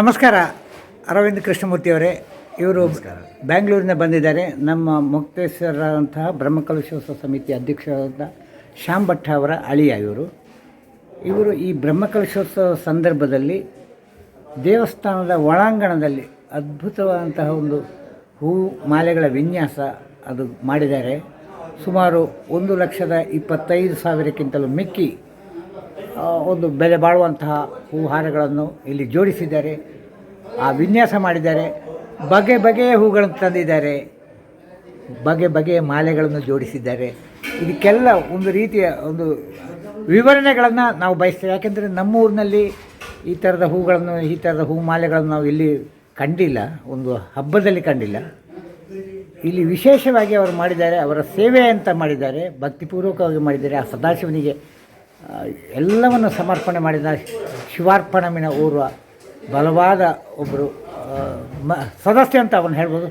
ನಮಸ್ಕಾರ ಅರವಿಂದ್ ಕೃಷ್ಣಮೂರ್ತಿಯವರೇ. ಇವರು ಬ್ಯಾಂಗ್ಳೂರಿನ ಬಂದಿದ್ದಾರೆ. ನಮ್ಮ ಮುಕ್ತೇಶ್ವರಂತಹ ಬ್ರಹ್ಮಕಲಶೋತ್ಸವ ಸಮಿತಿ ಅಧ್ಯಕ್ಷರಾದ ಶ್ಯಾಮ್ ಭಟ್ಟ ಅವರ ಅಳಿಯ ಇವರು. ಇವರು ಈ ಬ್ರಹ್ಮಕಲಶೋತ್ಸವ ಸಂದರ್ಭದಲ್ಲಿ ದೇವಸ್ಥಾನದ ಒಳಾಂಗಣದಲ್ಲಿ ಅದ್ಭುತವಾದಂತಹ ಒಂದು ಹೂ ಮಾಲೆಗಳ ವಿನ್ಯಾಸ ಅದು ಮಾಡಿದ್ದಾರೆ. ಸುಮಾರು ಒಂದು ಲಕ್ಷದ ಇಪ್ಪತ್ತೈದು ಸಾವಿರಕ್ಕಿಂತಲೂ ಮಿಕ್ಕಿ ಒಂದು ಬೆಲೆ ಬಾಳುವಂತಹ ಹೂಹಾರಗಳನ್ನು ಇಲ್ಲಿ ಜೋಡಿಸಿದ್ದಾರೆ. ಆ, ವಿನ್ಯಾಸ ಮಾಡಿದ್ದಾರೆ. ಬಗೆ ಬಗೆಯ ಹೂಗಳನ್ನು ತಂದಿದ್ದಾರೆ. ಬಗೆ ಬಗೆಯ ಮಾಲೆಗಳನ್ನು ಜೋಡಿಸಿದ್ದಾರೆ. ಇದಕ್ಕೆಲ್ಲ ಒಂದು ರೀತಿಯ ಒಂದು ವಿವರಣೆಗಳನ್ನು ನಾವು ಬಯಸ್ತೇವೆ. ಯಾಕೆಂದರೆ ನಮ್ಮ ಊರಿನಲ್ಲಿ ಈ ಥರದ ಹೂಗಳನ್ನು, ಈ ಥರದ ಹೂ ಮಾಲೆಗಳನ್ನು ನಾವು ಇಲ್ಲಿ ಕಂಡಿಲ್ಲ. ಒಂದು ಹಬ್ಬದಲ್ಲಿ ಕಂಡಿಲ್ಲ. ಇಲ್ಲಿ ವಿಶೇಷವಾಗಿ ಅವರು ಮಾಡಿದ್ದಾರೆ, ಅವರ ಸೇವೆ ಅಂತ ಮಾಡಿದ್ದಾರೆ. ಭಕ್ತಿಪೂರ್ವಕವಾಗಿ ಮಾಡಿದ್ದಾರೆ. ಆ ಸದಾಶಿವನಿಗೆ ಎಲ್ಲವನ್ನು ಸಮರ್ಪಣೆ ಮಾಡಿದ ಶಿವಾರ್ಪಣಮಿನ ಓರ್ವ ಬಲವಾದ ಒಬ್ಬರು ಮ, ಸದಸ್ಯ ಅಂತ ಅವನು ಹೇಳ್ಬೋದು.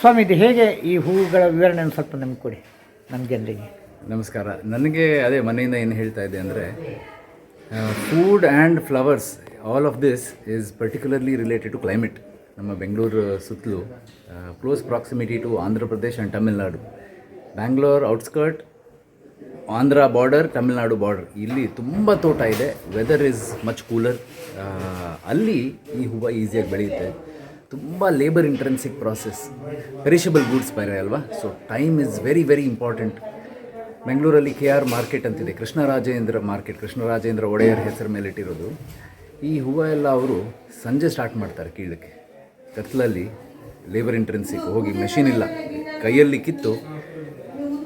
ಸ್ವಾಮಿ, ಇದು ಹೇಗೆ ಈ ಹೂವುಗಳ ವಿವರಣೆಯನ್ನು ಸ್ವಲ್ಪ ನಮಗೆ ಕೊಡಿ ನಮ್ಮ ಜನರಿಗೆ ನಮಸ್ಕಾರ. ನನಗೆ ಅದೇ ಮನೆಯಿಂದ ಏನು ಹೇಳ್ತಾ ಇದೆ ಅಂದರೆ food and flowers all of this is particularly related to climate ನಮ್ಮ ಬೆಂಗಳೂರು ಸುತ್ತಲೂ close proximity to Andhra Pradesh and Tamil Nadu Bangalore outskirt Andhra border Tamil Nadu border ಇಲ್ಲಿ ತುಂಬ ತೋಟ ಇದೆ. ವೆದರ್ ಇಸ್ ಮಚ್ ಕೂಲರ್ ಅಲ್ಲಿ ಈ ಹೂವು ಈಸಿಯಾಗಿ ಬೆಳೆಯುತ್ತೆ. ತುಂಬ labour intrinsic process perishable goods ಬೇರೆ ಅಲ್ವಾ? So time is very very important ಬೆಂಗಳೂರಲ್ಲಿ ಕೆ ಆರ್ ಮಾರ್ಕೆಟ್ ಅಂತಿದೆ. ಕೃಷ್ಣರಾಜೇಂದ್ರ ಮಾರ್ಕೆಟ್ ಕೃಷ್ಣರಾಜೇಂದ್ರ ಒಡೆಯರ್ ಹೆಸರು ಮೇಲೆ ಇಟ್ಟಿರೋದು. ಈ ಹೂವು ಎಲ್ಲ ಅವರು ಸಂಜೆ ಸ್ಟಾರ್ಟ್ ಮಾಡ್ತಾರೆ ಕೀಳಕ್ಕೆ. ಕತ್ಲಲ್ಲಿ ಲೇಬರ್ ಇಂಟ್ರೆನ್ಸಿಗೆ ಹೋಗಿ ಮೆಷಿನ್ ಇಲ್ಲ. ಕೈಯಲ್ಲಿ ಕಿತ್ತು.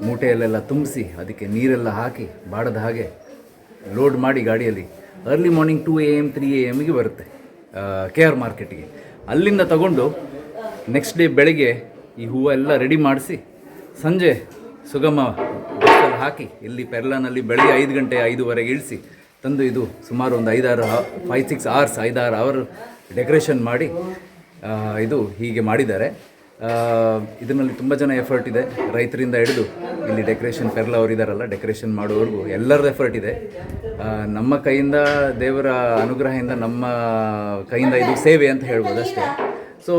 ಮೂಟೆಯಲ್ಲೆಲ್ಲ ತುಂಬಿಸಿ ಅದಕ್ಕೆ ನೀರೆಲ್ಲ ಹಾಕಿ ಬಾಡದ ಹಾಗೆ ಲೋಡ್ ಮಾಡಿ ಗಾಡಿಯಲ್ಲಿ. Early morning two A M three A ಎಮ್ಗೆ ಬರುತ್ತೆ ಕೆ ಆರ್ ಮಾರ್ಕೆಟಿಗೆ ಅಲ್ಲಿಂದ ತಗೊಂಡು ನೆಕ್ಸ್ಟ್ ಡೇ ಬೆಳಗ್ಗೆ ಈ ಹೂವು ಎಲ್ಲ ರೆಡಿ ಮಾಡಿಸಿ ಸಂಜೆ ಸುಗಮ ಹಾಕಿ ಇಲ್ಲಿ ಪೆರ್ಲಾನಲ್ಲಿ ಬೆಳಗ್ಗೆ ಐದು ಗಂಟೆ ಐದುವರೆಗೆ ಇಳಿಸಿ ತಂದು ಇದು ಸುಮಾರು ಒಂದು ಐದಾರು ಫೈವ್ ಸಿಕ್ಸ್ ಅವರ್ಸ್ ಐದಾರು ಅವರ್ ಡೆಕೋರೇಷನ್ ಮಾಡಿ ಇದು ಹೀಗೆ ಮಾಡಿದ್ದಾರೆ. ಇದರಲ್ಲಿ ತುಂಬ ಜನ ಎಫರ್ಟ್ ಇದೆ. ರೈತರಿಂದ ಹಿಡಿದು ಇಲ್ಲಿ ಡೆಕೋರೇಷನ್ ಪೆರ್ಲ ಅವರು ಇದ್ದಾರಲ್ಲ ಡೆಕೋರೇಷನ್ ಮಾಡೋವರೆಗೂ ಎಲ್ಲರದ್ದು ಎಫರ್ಟ್ ಇದೆ. ನಮ್ಮ ಕೈಯಿಂದ, ದೇವರ ಅನುಗ್ರಹದಿಂದ ನಮ್ಮ ಕೈಯಿಂದ ಇದು ಸೇವೆ ಅಂತ ಹೇಳ್ಬೋದು ಅಷ್ಟೇ. ಸೊ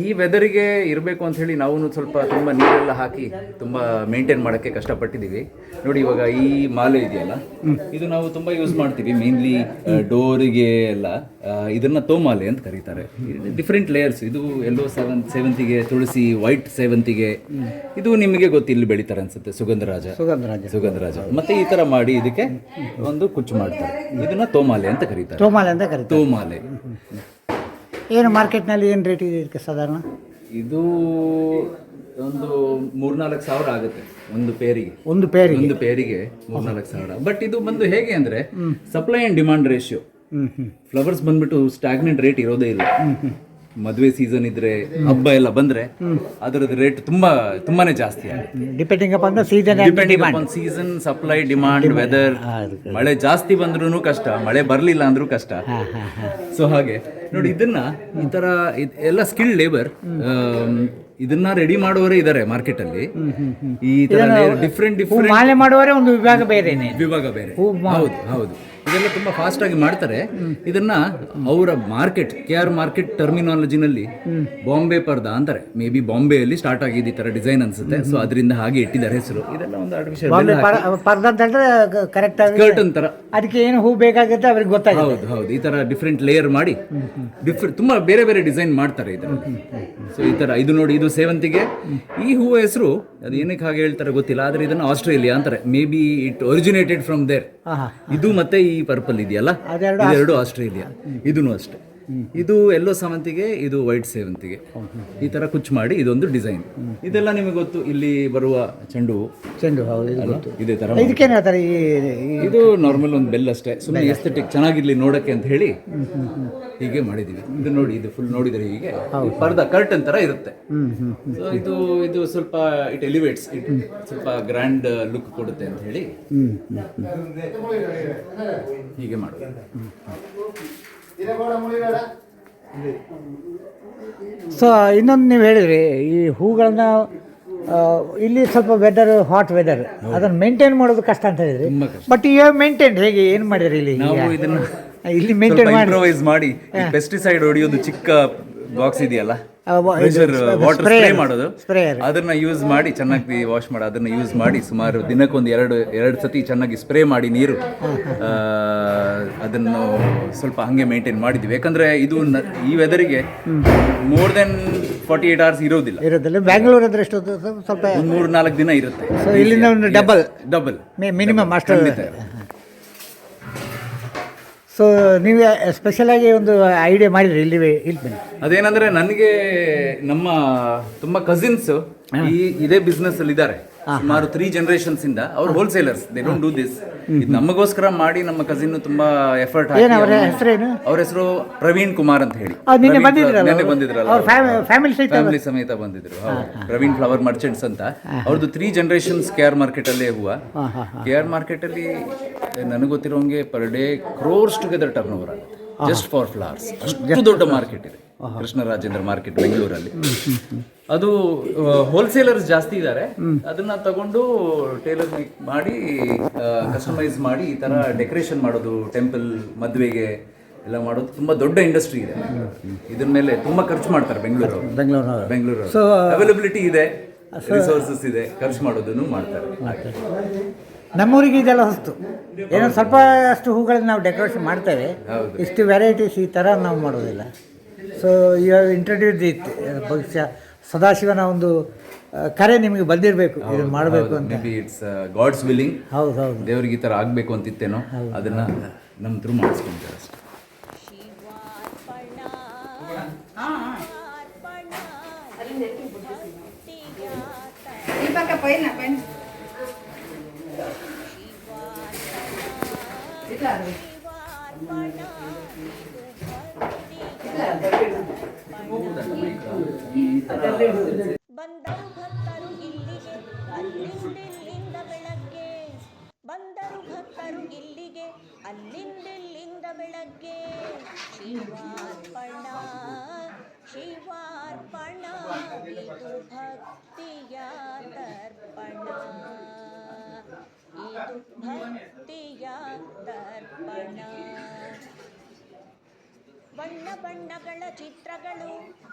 ಈ ವೆದರಿಗೆ ಇರಬೇಕು ಅಂತ ಹೇಳಿ ನಾವು ಸ್ವಲ್ಪ ತುಂಬ ನೀರೆಲ್ಲ ಹಾಕಿ ತುಂಬ ಮೇಂಟೈನ್ ಮಾಡೋಕ್ಕೆ ಕಷ್ಟಪಟ್ಟಿದ್ದೀವಿ. ನೋಡಿ ಇವಾಗ ಈ ಮಾಲೆ ಇದೆಯಲ್ಲ? ಇದು ನಾವು ತುಂಬ ಯೂಸ್ ಮಾಡ್ತೀವಿ ಮೇನ್ಲಿ ಡೋರಿಗೆ ಎಲ್ಲ. ಇದನ್ನು ಇದನ್ನ ತೋಮಾಲೆ ಅಂತ ಕರೀತಾರೆ. ಡಿಫ್ರೆಂಟ್ ಲೇಯರ್ಸ್ ಇದು ಎಲ್ಲೋ ಸೆವೆನ್ ಸೇವಂತಿಗೆ ತುಳಸಿ ವೈಟ್ ಸೇವಂತಿಗೆ ಇದು ನಿಮಗೆ ಗೊತ್ತು ಇಲ್ಲಿ ಬೆಳೀತಾರೆ ಅನ್ಸುತ್ತೆ ಸುಗಂಧರಾಜ. ಸುಗಂಧರಾಜ. ಸುಗಂಧರಾಜ. ಮತ್ತೆ ಈ ತರ ಮಾಡಿ ಇದಕ್ಕೆ ಒಂದು ಕುಚ್ಚು ಮಾಡ್ತಾರೆ. ಇದನ್ನ ತೋಮಾಲೆ ಅಂತ ಕರೀತಾರೆ. ತೋಮಾಲೆ ಅಂತ ಕರೀತಾರೆ. ತೋಮಾಲೆ. ಏನು ಮಾರ್ಕೆಟ್ನಲ್ಲಿ ಏನು ರೇಟ್ ಇದೆ ಇದಕ್ಕೆ ಸಾಧಾರಣ? ಇದು ಒಂದು ಮೂರ್ನಾಲ್ಕು ಸಾವಿರ ಆಗುತ್ತೆ ಒಂದು ಪೇರಿಗೆ ಒಂದು ಪೇರಿಗೆ ಒಂದು ಪೇರಿಗೆ ಮೂರ್ನಾಲ್ಕು ಸಾವಿರ. ಬಟ್ ಇದು ಬಂದು ಹೇಗೆ ಅಂದ್ರೆ supply and demand ratio flowers ಬಂದ್ಬಿಟ್ಟು ಸ್ಟಾಗ್ನೆಂಟ್ ರೇಟ್ ಇರೋದೇ ಇಲ್ಲ. ಮದುವೆ ಸೀಸನ್ ಇದ್ರೆ ಹಬ್ಬ ಎಲ್ಲ ಬಂದ್ರೆ ಅದರದ್ದು ರೇಟ್ ತುಂಬಾ ತುಂಬಾನೇ ಜಾಸ್ತಿ ಆಗುತ್ತೆ. Depending upon season depending upon season supply demand weather ಮಳೆ ಜಾಸ್ತಿ ಬಂದ್ರೂ ಕಷ್ಟ ಮಳೆ ಬರಲಿಲ್ಲ ಅಂದ್ರೂ ಕಷ್ಟ. ಸೊ ಹಾಗೆ ನೋಡಿ ಇದನ್ನ ಈ ತರ ಎಲ್ಲ ಸ್ಕಿಲ್ ಲೇಬರ್ ಇದನ್ನ ರೆಡಿ ಮಾಡುವವರೇ ಇದ್ದಾರೆ ಮಾರ್ಕೆಟ್ ಅಲ್ಲಿ. ಈ ತರ ಡಿಫ್ರೆಂಟ್ ಡಿಫ್ರೆಂಟ್ ಮಾಡುವವರೇ ಒಂದು ವಿಭಾಗ ಬೇರೆ ವಿಭಾಗ ಬೇರೆ. ಹೌದು ಹೌದು. ಇದೆಲ್ಲ ತುಂಬಾ ಫಾಸ್ಟ್ ಆಗಿ ಮಾಡ್ತಾರೆ. ಇದನ್ನ ಅವರ ಮಾರ್ಕೆಟ್ ಕೆ ಆರ್ ಮಾರ್ಕೆಟ್ ಟರ್ಮಿನಾಲಜಿನಲ್ಲಿ ಬಾಂಬೆ ಪರ್ದ ಅಂತಾರೆ. ಮೇ ಬಿ ಬಾಂಬೆಯಲ್ಲಿ ಸ್ಟಾರ್ಟ್ ಆಗಿದೆ ಈ ತರ ಡಿಸೈನ್ ಅನ್ಸುತ್ತೆ. ಸೊ ಅದರಿಂದ ಹಾಗೆ ಇಟ್ಟಿದ್ದಾರೆ ಹೆಸರು. ಇದೆಲ್ಲ ಒಂದು ಆರ್ಟಿಫಿಷಿಯಲ್ ಕರೆಕ್ಟ್ ಅದಕ್ಕೆ ಏನು ಹೂ ಬೇಕಾಗುತ್ತೆ ಅವ್ರಿಗೆ ಗೊತ್ತಾಗುತ್ತೆ. ಹೌದು ಹೌದು. ಈ ತರ ಡಿಫ್ರೆಂಟ್ ಲೇಯರ್ ಮಾಡಿ ಡಿಫ್ರೆಂಟ್ ತುಂಬಾ ಬೇರೆ ಬೇರೆ ಡಿಸೈನ್ ಮಾಡ್ತಾರೆ ಇದರಲ್ಲಿ ಸೊ ಈ ತರ ಇದು ನೋಡಿ ಇದು ಸೇವಂತಿಗೆ. ಈ ಹೂವು ಹೆಸರು ಅದು ಏನಕ್ಕೆ ಹಾಗೆ ಹೇಳ್ತಾರೆ ಗೊತ್ತಿಲ್ಲ ಆದ್ರೆ ಇದನ್ನ ಆಸ್ಟ್ರೇಲಿಯಾ ಅಂತಾರೆ. May be it originated from there ಇದು ಮತ್ತೆ ಈ ಪರ್ಪಲ್ ಇದೆಯಲ್ಲ? ಎರಡು ಆಸ್ಟ್ರೇಲಿಯಾ. ಇದೂ ಅಷ್ಟೇ. ಇದು ಎಲ್ಲೋ ಸೇವಂತಿಗೆ ಇದು ವೈಟ್ ಸೇವಂತಿಗೆ. ಈ ತರ ಕುಚ್ ಮಾಡಿ ಇದೊಂದು ಡಿಸೈನ್. ಇದೆಲ್ಲ ನಿಮಗೆ ಗೊತ್ತು ಇಲ್ಲಿ ಬರುವ ಚೆಂಡು ಹೂವು ಚೆಂಡು ಹೌದು ಇದು ಗೊತ್ತು. ಇದೇ ತರ ಇದಕ್ಕೇನು ಹೇಳ್ತಾರೆ ಈ ಈ- ಇದು ನಾರ್ಮಲ್ ಒಂದು ಬೆಲ್ ಅಷ್ಟೇ. ಸುಮ್ಮನೆ ಎಸ್ಥೆಟಿಕ್ ಚೆನ್ನಾಗಿರ್ಲಿ ನೋಡಕ್ಕೆ ಅಂತ ಹೇಳಿ ಹೀಗೆ ಮಾಡಿದೀವಿ. ಇದು ನೋಡಿ ಇದು ಫುಲ್ ನೋಡಿದ್ರೆ ಹೀಗೆ. ಪರ್ದ ಕರ್ಟನ್ ತರ ಇರುತ್ತೆ. ಹ್ಮ್ ಹ್ಮ್ ಸೊ ಇದು ಇದು ಸ್ವಲ್ಪ ಇಟ್ ಎಲಿವೇಟ್ಸ್ ಇಟ್ ಸ್ವಲ್ಪ ಗ್ರ್ಯಾಂಡ್ ಲುಕ್ ಕೊಡುತ್ತೆ ಅಂತ ಹೇಳಿ ಹ್ಮ್ ಹೀಗೆ ಮಾಡೋದು. ಸೊ ಇನ್ನೊಂದು ನೀವು ಹೇಳಿದ್ರಿ ಈ ಹೂಗಳನ್ನ ಇಲ್ಲಿ ಸ್ವಲ್ಪ ವೆದರ್ ಹಾಟ್ ವೆದರ್ ಅದನ್ನು ಮೇಂಟೈನ್ ಮಾಡೋದು ಕಷ್ಟ ಅಂತ ಹೇಳಿದ್ರಿ. ಬಟ್ ಈ ಮೇಂಟೈನ್ ಹೇಗೆ ಏನು ಮಾಡಿದ್ರಿ ಇಲ್ಲಿ ಇಲ್ಲಿ ಮೇಂಟೈನ್ ಮಾಡಿ. ಪೆಸ್ಟಿಸೈಡ್ ಹೊಡಿಯೋದು ಚಿಕ್ಕ ಬಾಕ್ಸ್ ಇದೆಯಲ್ಲ? ವಾಟರ್ ಸ್ಪ್ರೇ ಮಾಡೋದು. ಅದನ್ನ ಯೂಸ್ ಮಾಡಿ ಚೆನ್ನಾಗಿ ವಾಶ್ ಮಾಡಿ. ಅದನ್ನ ಯೂಸ್ ಮಾಡಿ ಸುಮಾರು ದಿನಕ್ಕೊಂದು ಎರಡು ಎರಡು ಸತಿ ಚೆನ್ನಾಗಿ ಸ್ಪ್ರೇ ಮಾಡಿ ನೀರು. ಅದನ್ನು ಸ್ವಲ್ಪ ಹಂಗೆ ಮೇಂಟೈನ್ ಮಾಡಿದ್ವಿ. ಯಾಕಂದ್ರೆ ಇದು ಈ ವೆದರಿಗೆ more than forty eight hours ಇರೋದಿಲ್ಲ. ಇರೋದಿಲ್ಲ. ಬ್ಯಾಂಗ್ಳೂರ್ ಅಂದ್ರೆ ಎಷ್ಟು? ಸ್ವಲ್ಪ ಮೂರು ನಾಲ್ಕು ದಿನ ಇರುತ್ತೆ. ಸೊ ಇಲ್ಲಿಂದ ಒಂದು ಡಬಲ್ ಡಬಲ್ ಮಿನಿಮಮ್ ಅಷ್ಟು. ಸೊ ನೀವು ಸ್ಪೆಷಲಾಗಿ ಒಂದು ಐಡಿಯಾ ಮಾಡಿದ್ರಿ ಇಲ್ಲಿ ಇಲ್ಲಿ ಬನ್ನಿ. ಅದೇನಂದ್ರೆ ನನಗೆ ನಮ್ಮ ತುಂಬಾ ಕಸಿನ್ಸ್ ಈ ಇದೇ ಬಿಸ್ನೆಸ್ ಅಲ್ಲಿ ಇದ್ದಾರೆ. ಸುಮಾರು ತ್ರೀ ಜನರೇಷನ್ಸ್ ಇಂದ. ಅವ್ರು wholesalers they don't do this ನಮಗೋಸ್ಕರ ಮಾಡಿ ನಮ್ಮ ಕಸಿನ್ ತುಂಬಾ ಎಫರ್ಟ್ ಹಾಕಿ ಅವರ ಹೆಸರು ಪ್ರವೀಣ್ ಕುಮಾರ್ ಅಂತ ಹೇಳಿ. ನಿನ್ನೆ ಬಂದಿದ್ರಲ್ಲ ಫ್ಯಾಮಿಲಿ ಸಮೇತ ಬಂದಿದ್ರು ಪ್ರವೀಣ್ ಫ್ಲವರ್ ಮರ್ಚೆಂಟ್ಸ್ ಅಂತ. ಅವ್ರದ್ದು three generations K R market ಅಲ್ಲೇ ಹೂವ. ಕೆ ಆರ್ ಮಾರ್ಕೆಟ್ ಅಲ್ಲಿ ನನಗೆ ಗೊತ್ತಿರೋಂಗೆ per day crores together turnover ಆಗುತ್ತೆ ಜಸ್ಟ್ ಫಾರ್ ಫ್ಲವರ್ಸ್ ಅಷ್ಟು ದೊಡ್ಡ ಮಾರ್ಕೆಟ್ ಇದೆ. ಕೃಷ್ಣರಾಜೇಂದ್ರ ಮಾರ್ಕೆಟ್ ಬೆಂಗಳೂರಲ್ಲಿ. ಅದು ಹೋಲ್ಸೇಲರ್ಸ್ ಜಾಸ್ತಿ ಇದ್ದಾರೆ ಅದನ್ನ ತಗೊಂಡು ಟೇಲರ್ ಮೇಕ್ ಮಾಡಿ ಕಸ್ಟಮೈಸ್ ಮಾಡಿ ಈ ತರ ಡೆಕೋರೇಷನ್ ಮಾಡೋದು ಟೆಂಪಲ್ ಮದುವೆಗೆ ಎಲ್ಲ ಮಾಡೋದು ತುಂಬಾ ದೊಡ್ಡ ಇಂಡಸ್ಟ್ರಿ ಇದೆ. ಇದ್ರ ಮೇಲೆ ತುಂಬಾ ಖರ್ಚು ಮಾಡ್ತಾರೆ ಬೆಂಗಳೂರು ಬೆಂಗಳೂರು ಬೆಂಗಳೂರು ಅವೈಲಬಿಲಿಟಿ ಇದೆ ರಿಸೋರ್ಸಸ್ ಇದೆ ಖರ್ಚು ಮಾಡೋದನ್ನು ಮಾಡ್ತಾರೆ. ನಮ್ಮೂರಿಗೆ ಇದೆಲ್ಲ ಹೊಸ್ತು. ಏನೋ ಸ್ವಲ್ಪ ಅಷ್ಟು ಹೂಗಳನ್ನ ನಾವು ಡೆಕೋರೇಷನ್ ಮಾಡ್ತೇವೆ. ಇಷ್ಟು ವೆರೈಟೀಸ್ ಈ ಥರ ನಾವು ಮಾಡೋದಿಲ್ಲ. ಸೊ ಇವಾಗ ಇಂಟ್ರಡ್ಯೂಸ್ ಇತ್ತು ಬಹುಶಃ ಸದಾಶಿವನ ಒಂದು ಕರೆ ನಿಮಗೆ ಬಂದಿರಬೇಕು. ಇದನ್ನು ಮಾಡಬೇಕು ಅಂತ. May be it's God's willing ಹೌದು ಹೌದು. ದೇವ್ರಿಗೆ ಈ ಥರ ಆಗಬೇಕು ಅಂತಿತ್ತೇನೋ ಅದನ್ನು ನಮ್ಮ ಥ್ರೂ ಮಾಡಿಸ್ಕೊಂತಾರೆ ಅಷ್ಟೇ. ಪೈನ ಪೈನ್ ಶಿವಾರ್ಪಣ ಶಿವಾರ್ಪಣ ಇದು ಭಕ್ತಿಯ ತರ್ಪಣ. ಇದು ಭಕ್ತಿಯ ತರ್ಪಣ. ಬಣ್ಣ ಬಣ್ಣಗಳ ಚಿತ್ರಗಳು,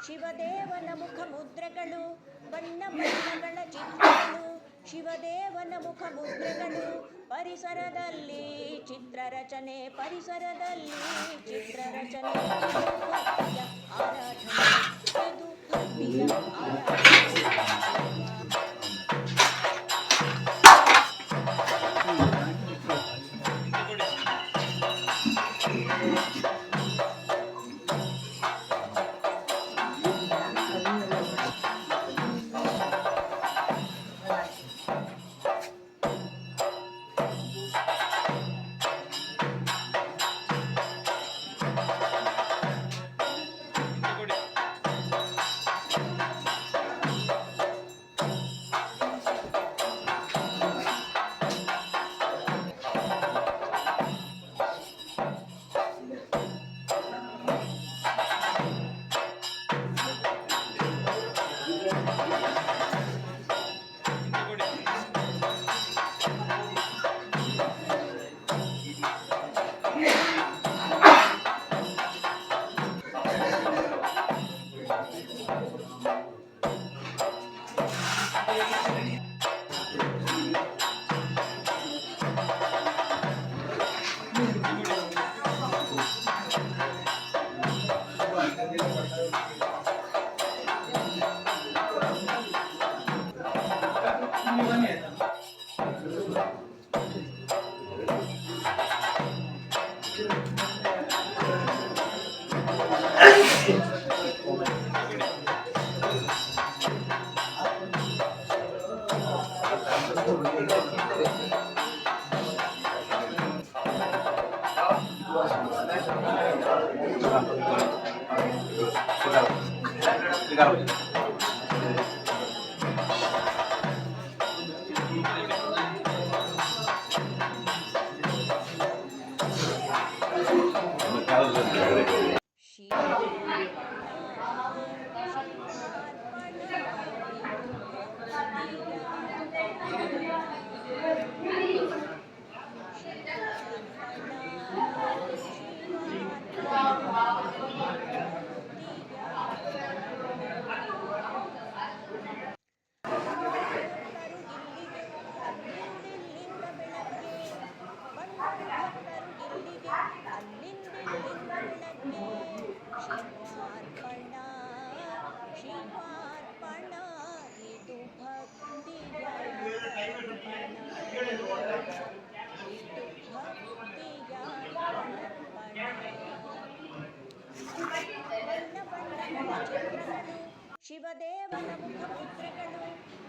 ಶಿವದೇವನ ಮುಖ ಮುದ್ರೆಗಳು ಬಣ್ಣ ಬಣ್ಣಗಳ ಚಿತ್ರಗಳು ಶಿವದೇವನ ಮುಖ ಮುದ್ರೆಗಳು ಪರಿಸರದಲ್ಲಿ ಚಿತ್ರರಚನೆ ಪರಿಸರದಲ್ಲಿ ಚಿತ್ರರಚನೆ ಆರಾಧನೆ.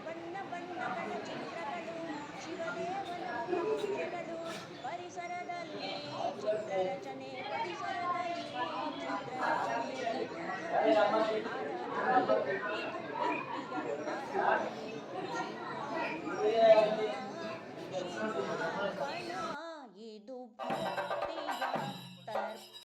ಬಣ್ಣ ಬಣ್ಣಗಳ ಚಿತ್ರಗಳು ಶಿವದೇವನ ಮುಖಮುದ್ರೆಗಳು ಪರಿಸರದಲ್ಲಿ ಚಿತ್ರರಚನೆ ಪರಿಸರದಲ್ಲಿ ಚಿತ್ರರಚನೆ